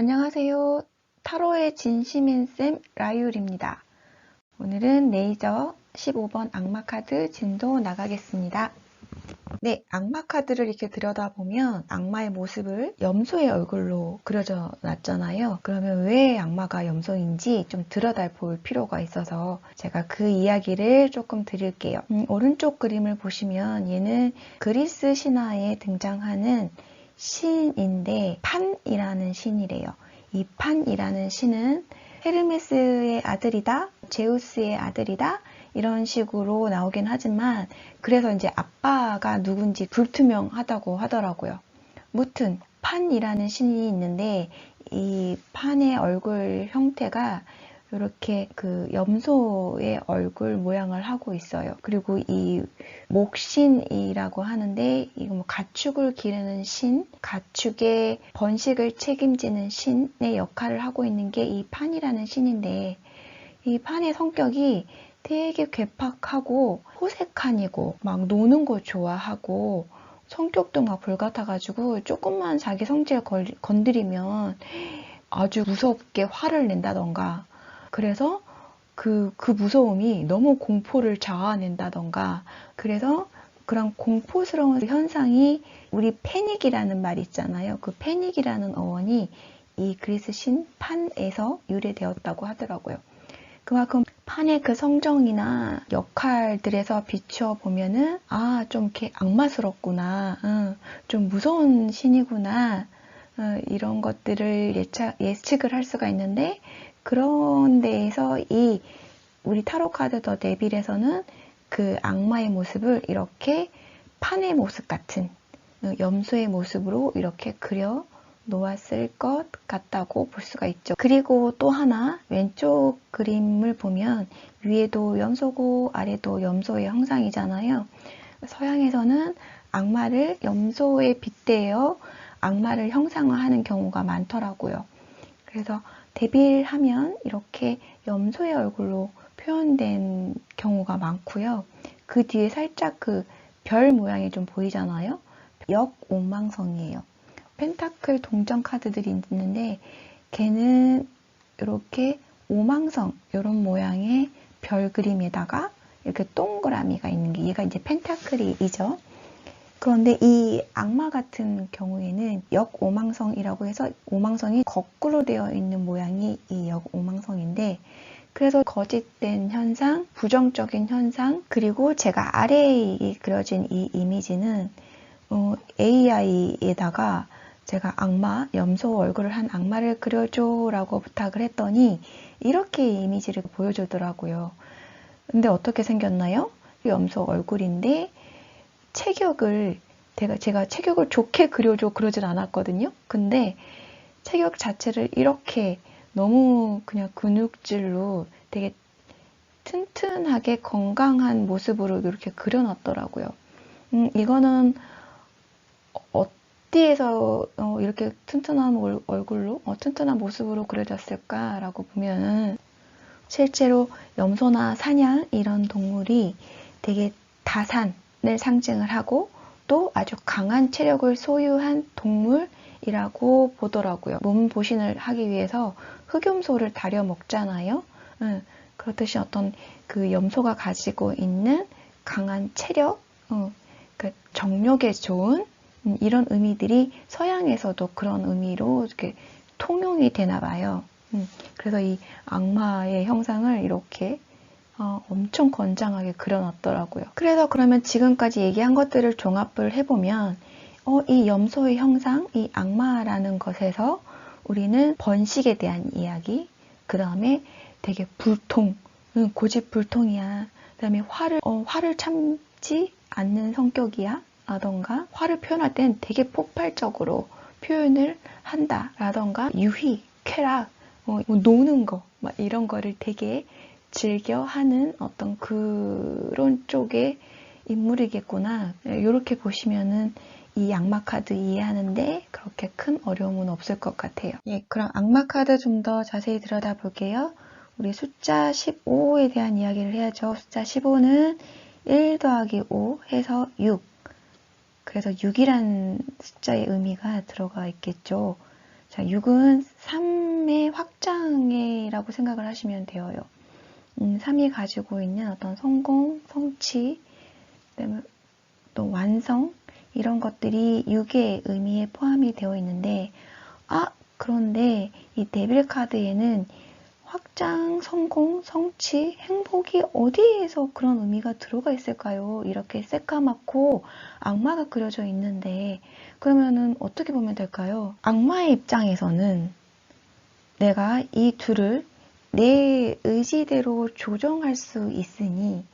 안녕하세요. 타로의 진심인쌤 라율입니다. 오늘은 레이저 15번 악마 카드 진도 나가겠습니다. 네, 악마 카드를 이렇게 들여다보면 악마의 모습을 염소의 얼굴로 그려져 놨잖아요. 그러면 왜 악마가 염소인지 좀 들여다볼 필요가 있어서 제가 그 이야기를 조금 드릴게요. 음, 오른쪽 그림을 보시면 얘는 그리스 신화에 등장하는 신인데 판이라는 신이래요. 이 판이라는 신은 헤르메스의 아들이다, 제우스의 아들이다, 이런 식으로 나오긴 하지만 그래서 이제 아빠가 누군지 불투명하다고 하더라고요. 무튼 판이라는 신이 있는데 이 판의 얼굴 형태가 이렇게 그 염소의 얼굴 모양을 하고 있어요. 그리고 이 목신이라고 하는데 이거 뭐 가축을 기르는 신, 가축의 번식을 책임지는 신의 역할을 하고 있는 게 이 판이라는 신인데 이 판의 성격이 되게 괴팍하고 호색한이고 막 노는 거 좋아하고 성격도 막 불같아가지고 조금만 자기 성질 건드리면 아주 무섭게 화를 낸다던가 그래서 그, 그 무서움이 너무 공포를 자아낸다던가 그래서 그런 공포스러운 현상이 우리 패닉이라는 말 있잖아요. 그 패닉이라는 어원이 이 그리스 신 판에서 유래되었다고 하더라고요. 그만큼 판의 그 성정이나 역할들에서 비추어 보면은 아 좀 이렇게 악마스럽구나, 응, 좀 무서운 신이구나 어, 이런 것들을 예측, 예측을 할 수가 있는데 그런 데에서 이 우리 타로 카드 더 데빌에서는 그 악마의 모습을 이렇게 판의 모습 같은 어, 염소의 모습으로 이렇게 그려 놓았을 것 같다고 볼 수가 있죠. 그리고 또 하나 왼쪽 그림을 보면 위에도 염소고 아래도 염소의 형상이잖아요. 서양에서는 악마를 염소에 빗대어 악마를 형상화하는 경우가 많더라고요. 그래서 데빌 하면 이렇게 염소의 얼굴로 표현된 경우가 많고요. 그 뒤에 살짝 그 별 모양이 좀 보이잖아요. 역오망성이에요. 펜타클 동전 카드들이 있는데 걔는 이렇게 오망성 이런 모양의 별 그림에다가 이렇게 동그라미가 있는 게 얘가 이제 펜타클이죠. 그런데 이 악마 같은 경우에는 역오망성이라고 해서 오망성이 거꾸로 되어 있는 모양이 이 역오망성인데 그래서 거짓된 현상, 부정적인 현상, 그리고 제가 아래에 그려진 이 이미지는 어, AI에다가 제가 악마, 염소 얼굴을 한 악마를 그려줘 라고 부탁을 했더니 이렇게 이미지를 보여주더라고요. 근데 어떻게 생겼나요? 염소 얼굴인데 체격을 제가, 제가 체격을 좋게 그려줘 그러진 않았거든요. 근데 체격 자체를 이렇게 너무 그냥 근육질로 되게 튼튼하게 건강한 모습으로 이렇게 그려놨더라고요. 음, 이거는 어디에서 어, 이렇게 튼튼한 얼굴로, 어, 튼튼한 모습으로 그려졌을까라고 보면은 실제로 염소나 사냥 이런 동물이 되게 다산, 을 상징을 하고 또 아주 강한 체력을 소유한 동물이라고 보더라고요. 몸 보신을 하기 위해서 흑염소를 다려 먹잖아요. 응, 그렇듯이 어떤 그 염소가 가지고 있는 강한 체력, 응, 그 정력에 좋은 음, 이런 의미들이 서양에서도 그런 의미로 이렇게 통용이 되나 봐요. 음, 그래서 이 악마의 형상을 이렇게 어, 엄청 건장하게 그려놨더라고요. 그래서 그러면 지금까지 얘기한 것들을 종합을 해보면 어, 이 염소의 형상, 이 악마라는 것에서 우리는 번식에 대한 이야기, 그 다음에 되게 불통, 응, 고집불통이야. 그 다음에 화를, 어, 화를 참지 않는 성격이야. 라던가 화를 표현할 땐 되게 폭발적으로 표현을 한다. 라던가 유희, 쾌락, 어, 뭐 노는 거, 막 이런 거를 되게 즐겨 하는 어떤 그런 쪽의 인물이겠구나. 이렇게 보시면은 이 악마 카드 이해하는데 그렇게 큰 어려움은 없을 것 같아요. 예, 그럼 악마 카드 좀 더 자세히 들여다 볼게요. 우리 숫자 15에 대한 이야기를 해야죠. 숫자 15는 1 더하기 5 해서 6. 그래서 6이란 숫자의 의미가 들어가 있겠죠. 자, 6은 3의 확장이라고 생각을 하시면 되어요. 음, 3이 가지고 있는 어떤 성공, 성취, 또 완성 이런 것들이 6의 의미에 포함이 되어 있는데 아 그런데 이 데빌 카드에는 확장, 성공, 성취, 행복이 어디에서 그런 의미가 들어가 있을까요? 이렇게 새까맣고 악마가 그려져 있는데 그러면은 어떻게 보면 될까요? 악마의 입장에서는 내가 이 둘을 내 의지대로 조정할 수 있으니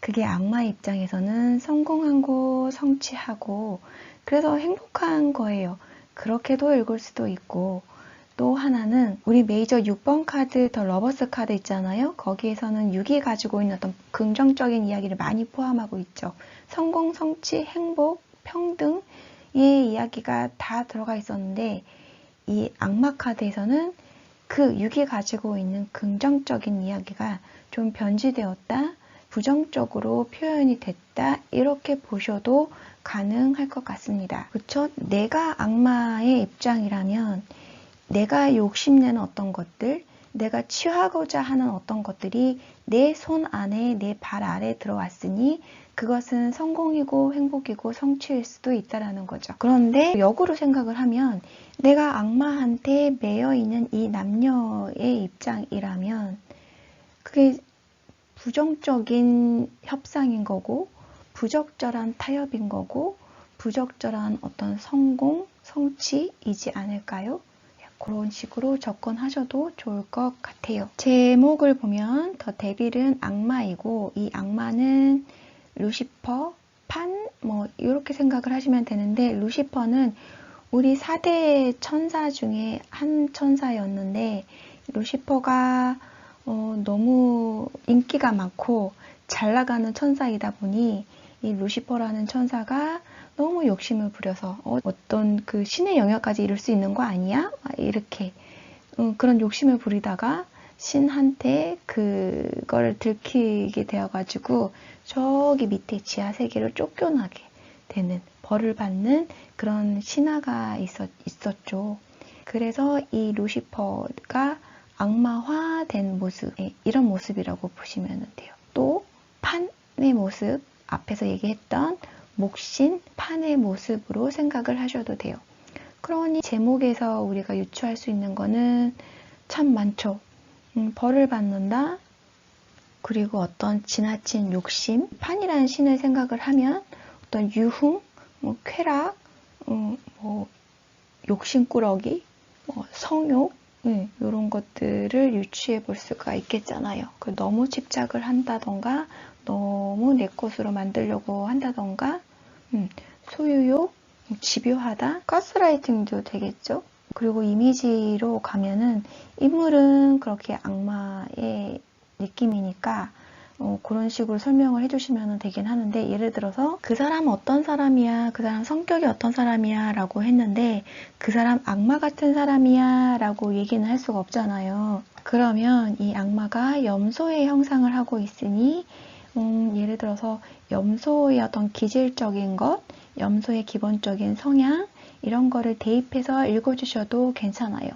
그게 악마의 입장에서는 성공하고 성취하고 그래서 행복한 거예요. 그렇게도 읽을 수도 있고 또 하나는 우리 메이저 6번 카드 더 러버스 카드 있잖아요. 거기에서는 6이 가지고 있는 어떤 긍정적인 이야기를 많이 포함하고 있죠. 성공, 성취, 행복, 평등의 이야기가 다 들어가 있었는데 이 악마 카드에서는 그 6이 가지고 있는 긍정적인 이야기가 좀 변질되었다, 부정적으로 표현이 됐다, 이렇게 보셔도 가능할 것 같습니다. 그쵸? 내가 악마의 입장이라면 내가 욕심내는 어떤 것들, 내가 취하고자 하는 어떤 것들이 내 손 안에, 내 발 아래 들어왔으니 그것은 성공이고 행복이고 성취일 수도 있다라는 거죠. 그런데 역으로 생각을 하면 내가 악마한테 매여 있는 이 남녀의 입장이라면 그게 부정적인 협상인 거고 부적절한 타협인 거고 부적절한 어떤 성공, 성취이지 않을까요? 그런 식으로 접근하셔도 좋을 것 같아요. 제목을 보면 더 데빌은 악마이고 이 악마는 루시퍼, 판, 뭐 이렇게 생각을 하시면 되는데 루시퍼는 우리 4대 천사 중에 한 천사였는데 루시퍼가 어, 너무 인기가 많고 잘 나가는 천사이다 보니 이 루시퍼라는 천사가 너무 욕심을 부려서 어, 떤그 신의 영역까지 이룰 수 있는 거 아니야? 이렇게 음, 그런 욕심을 부리다가 신한테 그걸 들키게 되어가지고 저기 밑에 지하 세계를 쫓겨나게 되는 벌을 받는 그런 신화가 있었, 있었죠. 그래서 이 루시퍼가 악마화된 모습, 예, 이런 모습이라고 보시면 돼요. 또 판의 모습, 앞에서 얘기했던 목신, 판의 모습으로 생각을 하셔도 돼요. 그러니 제목에서 우리가 유추할 수 있는 거는 참 많죠. 음, 벌을 받는다. 그리고 어떤 지나친 욕심, 판이라는 신을 생각을 하면 어떤 유흥, 뭐 쾌락, 음, 뭐 욕심꾸러기, 뭐 성욕, 네, 이런 것들을 유추해 볼 수가 있겠잖아요. 그 너무 집착을 한다던가, 너무 내 것으로 만들려고 한다던가, 음, 소유욕, 집요하다, 가스라이팅도 되겠죠. 그리고 이미지로 가면은 인물은 그렇게 악마의 느낌이니까 어, 그런 식으로 설명을 해주시면 되긴 하는데 예를 들어서 그 사람 어떤 사람이야 그 사람 성격이 어떤 사람이야 라고 했는데 그 사람 악마 같은 사람이야 라고 얘기는 할 수가 없잖아요. 그러면 이 악마가 염소의 형상을 하고 있으니 음, 예를 들어서 염소의 어떤 기질적인 것, 염소의 기본적인 성향 이런 거를 대입해서 읽어주셔도 괜찮아요.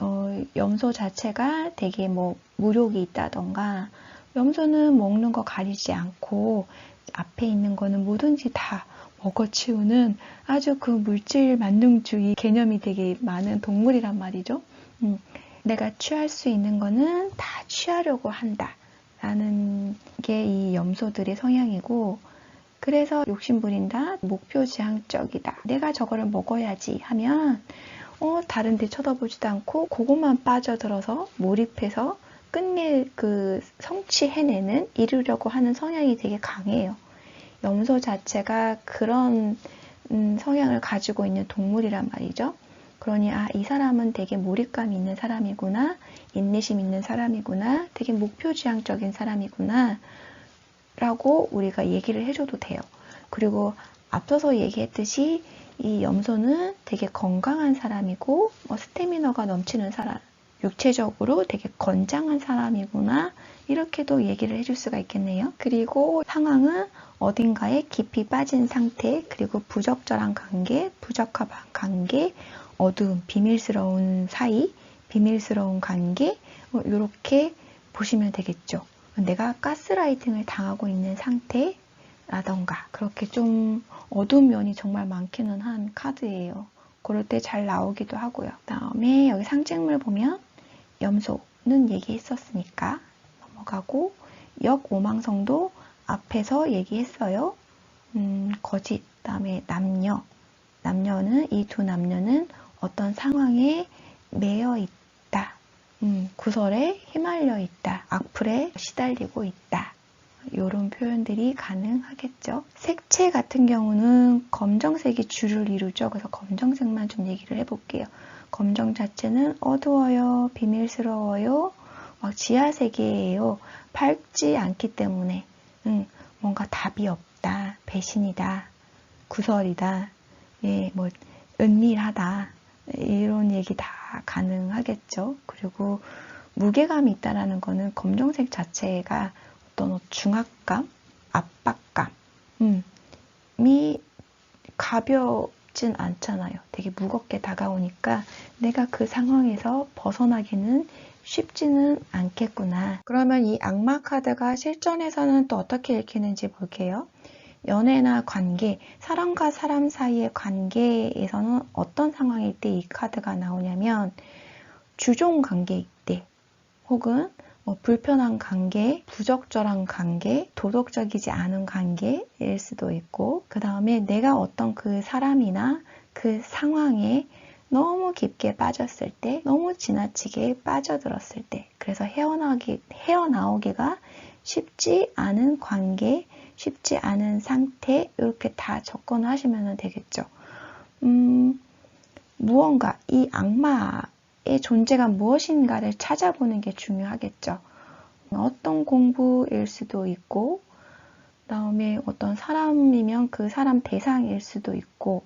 어, 염소 자체가 되게 뭐 무력이 있다던가 염소는 먹는 거 가리지 않고 앞에 있는 거는 뭐든지 다 먹어치우는 아주 그 물질 만능주의 개념이 되게 많은 동물이란 말이죠. 음, 내가 취할 수 있는 거는 다 취하려고 한다. 라는 게 이 염소들의 성향이고 그래서 욕심부린다, 목표지향적이다. 내가 저거를 먹어야지 하면 어, 다른 데 쳐다보지도 않고 그것만 빠져들어서 몰입해서 끝내 그 성취해내는 이루려고 하는 성향이 되게 강해요. 염소 자체가 그런 음, 성향을 가지고 있는 동물이란 말이죠. 그러니 아, 이 사람은 되게 몰입감 있는 사람이구나, 인내심 있는 사람이구나, 되게 목표지향적인 사람이구나, 라고 우리가 얘기를 해줘도 돼요. 그리고 앞서서 얘기했듯이 이 염소는 되게 건강한 사람이고, 뭐 스태미너가 넘치는 사람, 육체적으로 되게 건장한 사람이구나, 이렇게도 얘기를 해줄 수가 있겠네요. 그리고 상황은 어딘가에 깊이 빠진 상태, 그리고 부적절한 관계, 부적합한 관계, 어두운 비밀스러운 사이, 비밀스러운 관계 이렇게 보시면 되겠죠. 내가 가스라이팅을 당하고 있는 상태라던가 그렇게 좀 어두운 면이 정말 많기는 한 카드예요. 그럴 때 잘 나오기도 하고요. 다음에 여기 상징물 보면 염소는 얘기했었으니까 넘어가고 역오망성도 앞에서 얘기했어요. 음, 거짓, 다음에 남녀. 남녀는 이 두 남녀는 어떤 상황에 매여 있다. 음, 구설에 휘말려 있다. 악플에 시달리고 있다. 이런 표현들이 가능하겠죠. 색채 같은 경우는 검정색이 주를 이루죠. 그래서 검정색만 좀 얘기를 해볼게요. 검정 자체는 어두워요, 비밀스러워요, 막 지하 세계예요. 밝지 않기 때문에 음, 뭔가 답이 없다, 배신이다, 구설이다, 예, 뭐 은밀하다 이런 얘기 다 가능하겠죠. 그리고 무게감이 있다라는 거는 검정색 자체가 어떤 중압감, 압박감, 음, 이 가볍진 않잖아요. 되게 무겁게 다가오니까 내가 그 상황에서 벗어나기는 쉽지는 않겠구나. 그러면 이 악마 카드가 실전에서는 또 어떻게 읽히는지 볼게요. 연애나 관계, 사람과 사람 사이의 관계에서는 어떤 상황일 때 이 카드가 나오냐면 주종 관계일 때 혹은 뭐 불편한 관계, 부적절한 관계, 도덕적이지 않은 관계일 수도 있고 그 다음에 내가 어떤 그 사람이나 그 상황에 너무 깊게 빠졌을 때, 너무 지나치게 빠져들었을 때, 그래서 헤어나오기, 헤어나오기가 쉽지 않은 관계, 쉽지 않은 상태, 이렇게 다 접근을 하시면 되겠죠. 음, 무언가, 이 악마의 존재가 무엇인가를 찾아보는 게 중요하겠죠. 어떤 공부일 수도 있고, 다음에 어떤 사람이면 그 사람 대상일 수도 있고,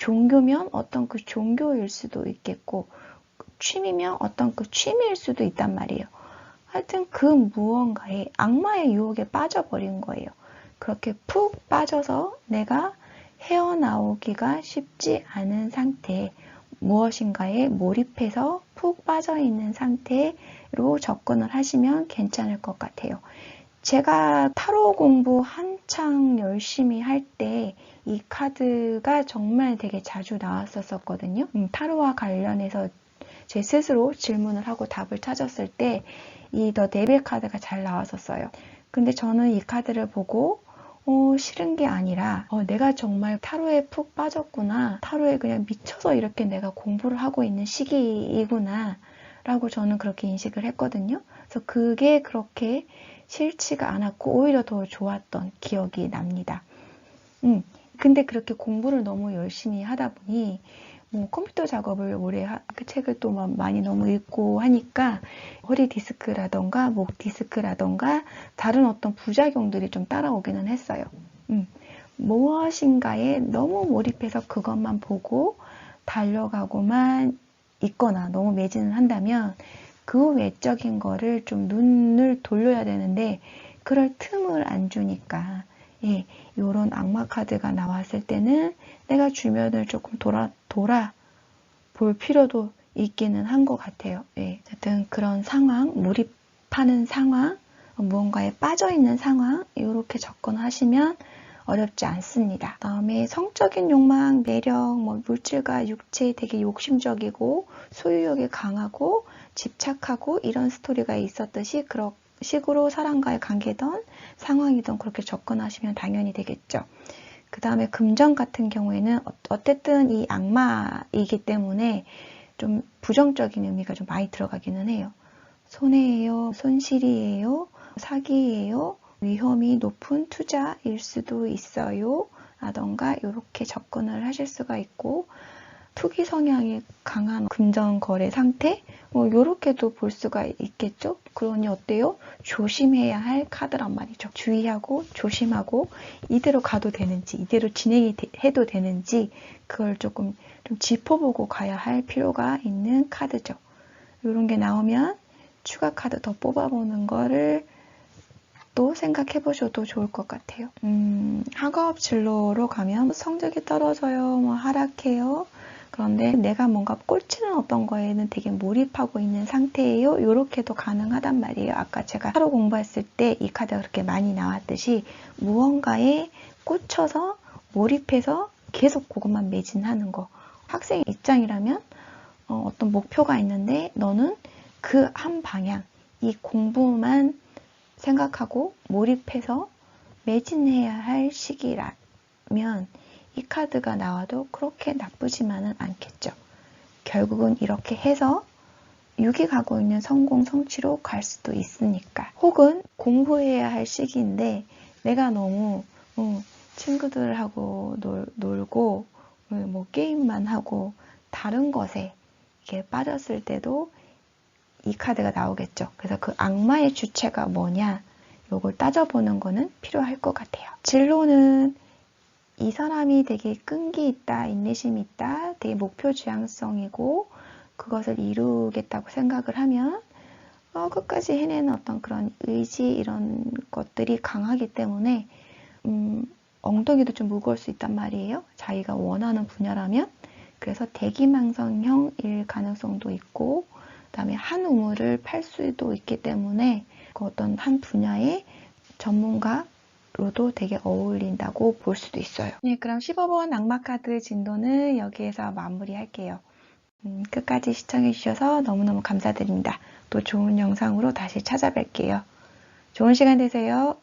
종교면 어떤 그 종교일 수도 있겠고 취미면 어떤 그 취미일 수도 있단 말이에요. 하여튼 그 무언가에 악마의 유혹에 빠져버린 거예요. 그렇게 푹 빠져서 내가 헤어나오기가 쉽지 않은 상태, 무엇인가에 몰입해서 푹 빠져 있는 상태로 접근을 하시면 괜찮을 것 같아요. 제가 타로 공부 한창 열심히 할 때 이 카드가 정말 되게 자주 나왔었거든요. 음, 타로와 관련해서 제 스스로 질문을 하고 답을 찾았을 때 이더 네벨 카드가 잘 나왔었어요. 근데 저는 이 카드를 보고 어, 싫은 게 아니라 어, 내가 정말 타로에 푹 빠졌구나. 타로에 그냥 미쳐서 이렇게 내가 공부를 하고 있는 시기이구나. 라고 저는 그렇게 인식을 했거든요. 그래서 그게 그렇게 싫지가 않았고 오히려 더 좋았던 기억이 납니다. 음, 근데 그렇게 공부를 너무 열심히 하다 보니 뭐 컴퓨터 작업을 오래 하, 그 책을 또 많이 너무 읽고 하니까 허리 디스크라던가 목 디스크라던가 다른 어떤 부작용들이 좀 따라오기는 했어요. 음, 무엇인가에 너무 몰입해서 그것만 보고 달려가고만 있거나 너무 매진을 한다면 그 외적인 거를 좀 눈을 돌려야 되는데 그럴 틈을 안 주니까 예, 요런 악마 카드가 나왔을 때는 내가 주변을 조금 돌아 돌아 볼 필요도 있기는 한 것 같아요. 예, 어쨌든 그런 상황, 몰입하는 상황, 무언가에 빠져 있는 상황 이렇게 접근하시면 어렵지 않습니다. 다음에 성적인 욕망, 매력, 뭐 물질과 육체 되게 욕심적이고 소유욕이 강하고 집착하고 이런 스토리가 있었듯이 그런 식으로 사람과의 관계든 상황이든 그렇게 접근하시면 당연히 되겠죠. 그 다음에 금전 같은 경우에는 어, 어쨌든 이 악마이기 때문에 좀 부정적인 의미가 좀 많이 들어가기는 해요. 손해예요, 손실이에요, 사기예요, 위험이 높은 투자일 수도 있어요. 라던가 이렇게 접근을 하실 수가 있고 투기 성향이 강한 금전 거래 상태 뭐 이렇게도 볼 수가 있겠죠. 그러니 어때요? 조심해야 할 카드란 말이죠. 주의하고 조심하고 이대로 가도 되는지 이대로 진행이 되, 해도 되는지 그걸 조금 좀 짚어보고 가야 할 필요가 있는 카드죠. 이런 게 나오면 추가 카드 더 뽑아보는 거를 또 생각해 보셔도 좋을 것 같아요. 음, 학업 진로로 가면 성적이 떨어져요, 뭐 하락해요. 그런데 내가 뭔가 꼴찌는 어떤 거에는 되게 몰입하고 있는 상태예요. 이렇게도 가능하단 말이에요. 아까 제가 하루 공부했을 때 이 카드가 그렇게 많이 나왔듯이 무언가에 꽂혀서 몰입해서 계속 그것만 매진하는 거. 학생 입장이라면 어, 어떤 목표가 있는데 너는 그 한 방향, 이 공부만 생각하고 몰입해서 매진해야 할 시기라면 이 카드가 나와도 그렇게 나쁘지만은 않겠죠. 결국은 이렇게 해서 6이 가고 있는 성공 성취로 갈 수도 있으니까. 혹은 공부해야 할 시기인데 내가 너무 어, 친구들하고 놀, 놀고 어, 뭐 게임만 하고 다른 것에 이렇게 빠졌을 때도 이 카드가 나오겠죠. 그래서 그 악마의 주체가 뭐냐 요걸 따져보는 거는 필요할 것 같아요. 진로는 이 사람이 되게 끈기 있다, 인내심이 있다, 되게 목표 지향성이고 그것을 이루겠다고 생각을 하면 어, 끝까지 해내는 어떤 그런 의지 이런 것들이 강하기 때문에 음, 엉덩이도 좀 무거울 수 있단 말이에요. 자기가 원하는 분야라면 그래서 대기망성형일 가능성도 있고 그다음에 한 우물을 팔 수도 있기 때문에 그 어떤 한 분야의 전문가로도 되게 어울린다고 볼 수도 있어요. 네, 그럼 15번 악마 카드 진도는 여기에서 마무리할게요. 음, 끝까지 시청해주셔서 너무너무 감사드립니다. 또 좋은 영상으로 다시 찾아뵐게요. 좋은 시간 되세요.